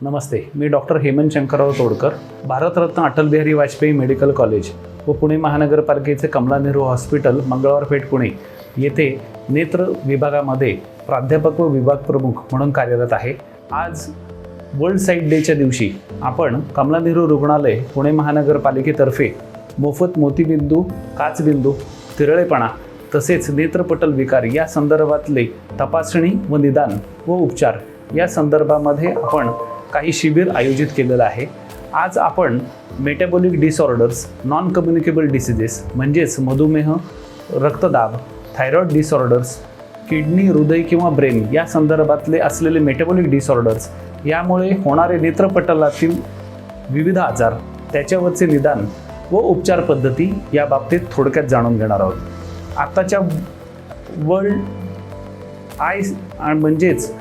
नमस्ते मी doctor Hemant Shankarrao Todkar Bharat Ratna Atal Bihari Vajpayee medical college व पुणे महानगरपालिकेचे Kamala Nehru hospital Mangalwar Peth Pune येथे नेत्र विभागामध्ये प्राध्यापक व विभाग प्रमुख म्हणून कार्यरत आहे. आज वर्ल्ड साईट डेच्या दिवशी आपण कमला नेहरू रुग्णालय पुणे महानगरपालिकेतर्फे मोफत मोतीबिंदू काचबिंदू तिरळेपणा तसेच नेत्रपटल विकार या संदर्भातले तपासणी व निदान व उपचार या संदर्भामध्ये आपण काही शिबिर आयोजित केलेलं आहे. आज आपण metabolic disorders non communicable diseases म्हणजेच मधुमेह रक्तदाब थायरॉइड डिसऑर्डर्स किडनी हृदय किंवा ब्रेन या संदर्भातले असलेले मेटाबॉलिक डिसऑर्डर्स यामुळे होणारे नेत्रपटलातील विविध आजार त्याच्यावरचे निदान व उपचार पद्धती या बाबतीत थोडक्यात जाणून घेणार आहोत. आत्ताच्या वर्ल्ड आय म्हणजेच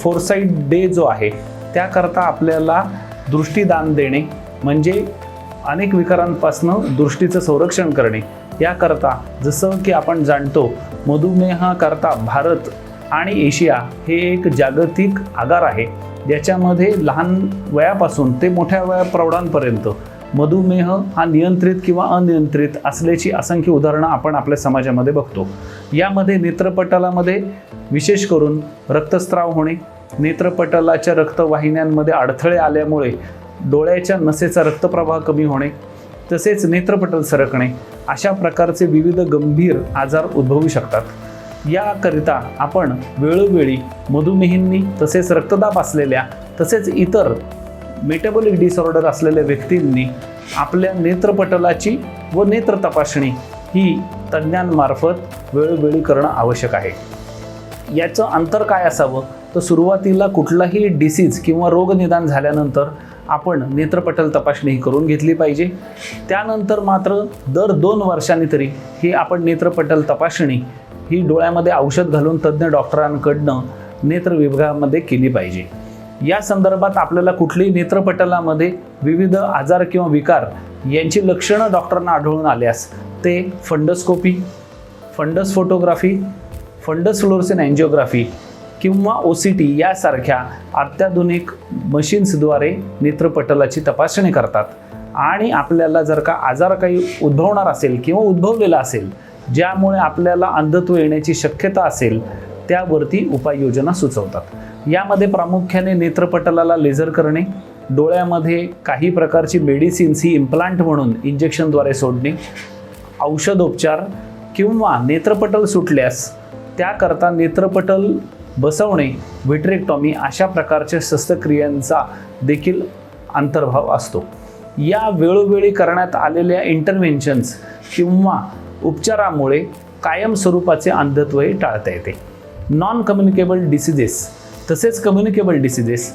फोरसाईट डे जो आहे त्याकरता आपल्याला दृष्टीदान देणे म्हणजे अनेक विकारांपासून दृष्टीचं संरक्षण करणे. याकरता जसं की आपण जाणतो मधुमेहाकरता भारत आणि एशिया हे एक जागतिक आगार आहे. ज्याच्यामध्ये लहान वयापासून ते मोठ्या वया प्रौढांपर्यंत मधुमेह हा नियंत्रित किंवा अनियंत्रित असल्याची असंख्य उदाहरणं आपण आपल्या समाजामध्ये बघतो. यामध्ये नेत्रपटलामध्ये विशेष करून रक्तस्राव होणे नेत्रपटलाच्या रक्तवाहिन्यांमध्ये अडथळे आल्यामुळे डोळ्याच्या नसेचा रक्तप्रवाह कमी होणे तसेच नेत्रपटल सरकणे अशा प्रकारचे विविध गंभीर आजार उद्भवू शकतात. याकरिता आपण वेळोवेळी मधुमेहींनी तसेच रक्तदाब असलेल्या तसेच इतर मेटाबॉलिक डिसऑर्डर असलेल्या व्यक्तींनी आपल्या नेत्रपटलाची व नेत्र तपासणी ही तज्ज्ञांमार्फत वेळोवेळी करणं आवश्यक आहे. याचं अंतर काय असावं? तर सुरुवातीला कुठलाही डिसीज किंवा रोगनिदान झाल्यानंतर आपण नेत्रपटल तपासणी ही करून घेतली पाहिजे. त्यानंतर मात्र दर दोन वर्षांनी तरी ही आपण नेत्रपटल तपासणी ही डोळ्यामध्ये औषध घालून तज्ज्ञ डॉक्टरांकडनं नेत्र विभागामध्ये केली पाहिजे. या संदर्भात आपल्याला कुठल्याही नेत्रपटलामध्ये विविध आजार किंवा विकार यांची लक्षणं डॉक्टरांना आढळून आल्यास ते fundoscopy fundus photography fundus fluorescein angiography किंवा ओ सी टी यासारख्या अत्याधुनिक मशीन्सद्वारे नेत्रपटलाची तपासणी करतात. आणि आपल्याला जर का आजार काही उद्भवणार असेल किंवा उद्भवलेला असेल ज्यामुळे आपल्याला अंधत्व येण्याची शक्यता असेल त्यावरती उपाययोजना सुचवतात. यामध्ये प्रामुख्याने नेत्रपटलाला लेझर करणे डोळ्यामध्ये काही प्रकारची मेडिसिन्स ही इम्प्लांट म्हणून इंजेक्शनद्वारे सोडणे औषधोपचार किंवा नेत्रपटल सुटल्यास त्याकरता नेत्रपटल बसवणे व्हिट्रेक्टॉमी अशा प्रकारच्या शस्त्रक्रियांचा देखील अंतर्भाव असतो. या वेळोवेळी करण्यात आलेल्या इंटरव्हेन्शन्स किंवा उपचारामुळे कायम स्वरूपाचे अंधत्वही टाळता येते. नॉन कम्युनिकेबल डिसिजेस तसेच कम्युनिकेबल डिसिजेस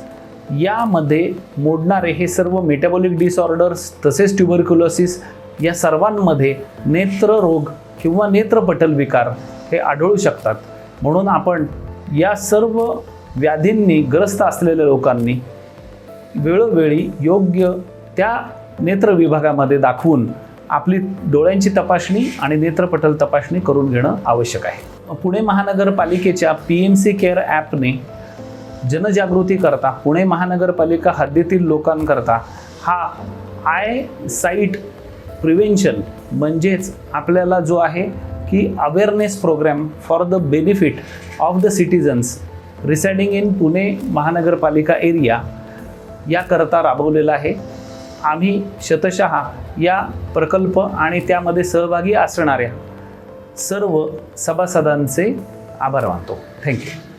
यामध्ये मोडणारे हे सर्व मेटाबॉलिक डिसऑर्डर्स तसेच ट्युबरक्युलोसिस या सर्वांमध्ये नेत्ररोग किंवा नेत्रपटल विकार हे आढळू शकतात. म्हणून आपण या सर्व व्याधींनी ग्रस्त असलेल्या लोकांनी वेळोवेळी योग्य त्या नेत्र विभागामध्ये दाखवून आपली डोळ्यांची तपासणी आणि नेत्रपटल तपासणी करून घेणं आवश्यक आहे. पुणे महानगरपालिकेच्या पी एम सी केअर ॲपने जनजागृती करता पुणे महानगरपालिका हद्दीतील लोकांकरता हा आय साईट प्रिव्हेन्शन म्हणजेच आपल्याला जो आहे की awareness programme for the benefit of the citizens residing in Pune महानगरपालिका एरिया याकरता राबवलेला आहे. आम्ही शतशः या प्रकल्प आणि त्यामध्ये सहभागी असणाऱ्या सर्व सभासदांचे आभार मानतो. थँक्यू